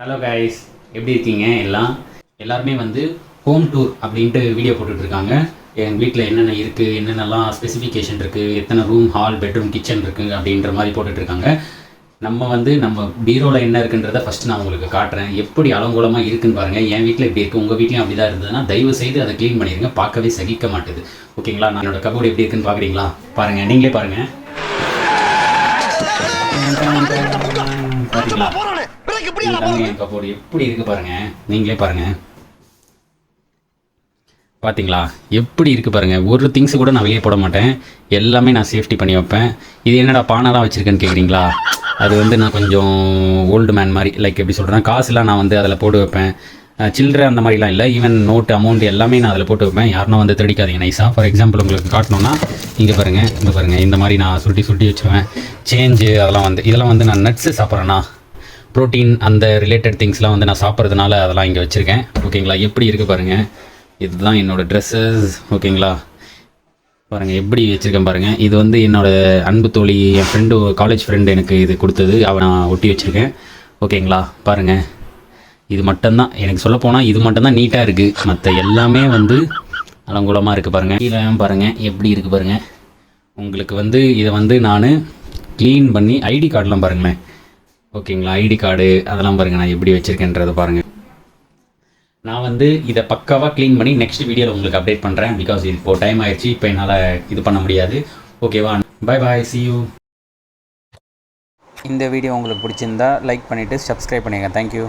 Hello guys எப்படி இருக்கீங்க எல்லாம் எல்லாருமே வந்து ஹோம் டூர் அப்படின்ட்டு வீடியோ போட்டுட்ருக்காங்க எங்கள் வீட்டில் என்னென்ன இருக்குது என்னென்னலாம் ஸ்பெசிஃபிகேஷன் இருக்குது எத்தனை ரூம் ஹால் பெட்ரூம் கிச்சன் இருக்குது அப்படின்ற மாதிரி போட்டுட்ருக்காங்க நம்ம வந்து நம்ம பீரோவில் என்ன இருக்குன்றதை ஃபஸ்ட்டு நான் உங்களுக்கு காட்டுறேன் எப்படி அலங்கோலமாக இருக்குன்னு பாருங்கள் என் வீட்டில் இப்படி இருக்குது உங்கள் வீட்லையும் அப்படி தான் இருந்ததுன்னா தயவு செய்து அதை க்ளீன் பண்ணிடுங்க பார்க்கவே சகிக்க மாட்டுது ஓகேங்களா நான் என்னோடய கபோர்டு எப்படி இருக்குன்னு பார்க்குறீங்களா பாருங்கள் நீங்களே பாருங்கள் பார்த்தீங்களா இதுதாங்க என் கபோர்டு எப்படி இருக்கு பாருங்க? நீங்களே பாருங்க. பாத்தீங்களா? எப்படி இருக்கு பாருங்க? ஒரு திங்ஸ் கூட நான் வெளியே போட மாட்டேன். எல்லாமே நான் சேஃப்டி பண்ணி வைப்பேன். இது என்னடா பானாலாம் வச்சிருக்கேன்னு கேட்குறீங்களா அது வந்து நான் கொஞ்சம் ஓல்டு மேன் மாதிரி லைக் எப்படி சொல்கிறேன் காசுலாம் நான் வந்து அதில் போட்டு வைப்பேன். சில்லறை அந்த மாதிரிலாம் இல்லை. ஈவன் நோட்டு அமௌண்ட் எல்லாமே நான் அதில் போட்டு வைப்பேன். யாருன்னா வந்து திருடிக்காதீங்க. நைஸாக ஃபார் எக்ஸாம்பிள் உங்களுக்கு காட்டணும்னா இங்கே பாருங்கள் இந்த பாருங்கள் இந்த மாதிரி நான் சுருட்டி சுருட்டி வச்சுருவேன். சேஞ்சு அதெல்லாம் வந்து இதெல்லாம் வந்து நான் நட்ஸு சாப்பிட்றேன்னா ப்ரோட்டீன் அந்த ரிலேட்டட் திங்ஸ்லாம் வந்து நான் சாப்பிட்றதுனால அதெல்லாம் இங்கே வச்சுருக்கேன். ஓகேங்களா எப்படி இருக்குது பாருங்கள் இதுதான் என்னோடய ட்ரெஸ்ஸஸ் ஓகேங்களா பாருங்கள் எப்படி வச்சுருக்கேன் பாருங்கள் இது வந்து என்னோடய அன்பு தோழி என் ஃப்ரெண்டு காலேஜ் ஃப்ரெண்டு எனக்கு இது கொடுத்தது. அவன் நான் ஒட்டி வச்சுருக்கேன். ஓகேங்களா பாருங்கள் இது மட்டும்தான். எனக்கு சொல்ல போனால் இது மட்டும்தான் நீட்டாக இருக்குது மற்ற எல்லாமே வந்து அலங்கூலமாக இருக்குது பாருங்கள் கீழே பாருங்கள் எப்படி இருக்குது பாருங்கள் உங்களுக்கு வந்து இதை வந்து நான் க்ளீன் பண்ணி ஐடி கார்டெலாம் பாருங்களேன். ஓகேங்களா? ஐடி கார்டு அதெல்லாம் பாருங்கள் நான் எப்படி வச்சுருக்கேன்றதை பாருங்கள் நான் வந்து இதை பக்காவாக க்ளீன் பண்ணி நெக்ஸ்ட் வீடியோவில் உங்களுக்கு அப்டேட் பண்ணுறேன் பிகாஸ் இது இப்போ டைம் ஆயிடுச்சு. இப்போ என்னால் இது பண்ண முடியாது. ஓகேவா பை பாய் சி யூ இந்த வீடியோ உங்களுக்கு பிடிச்சிருந்தா லைக் பண்ணிவிட்டு சப்ஸ்கிரைப் பண்ணிடுங்க. தேங்க்யூ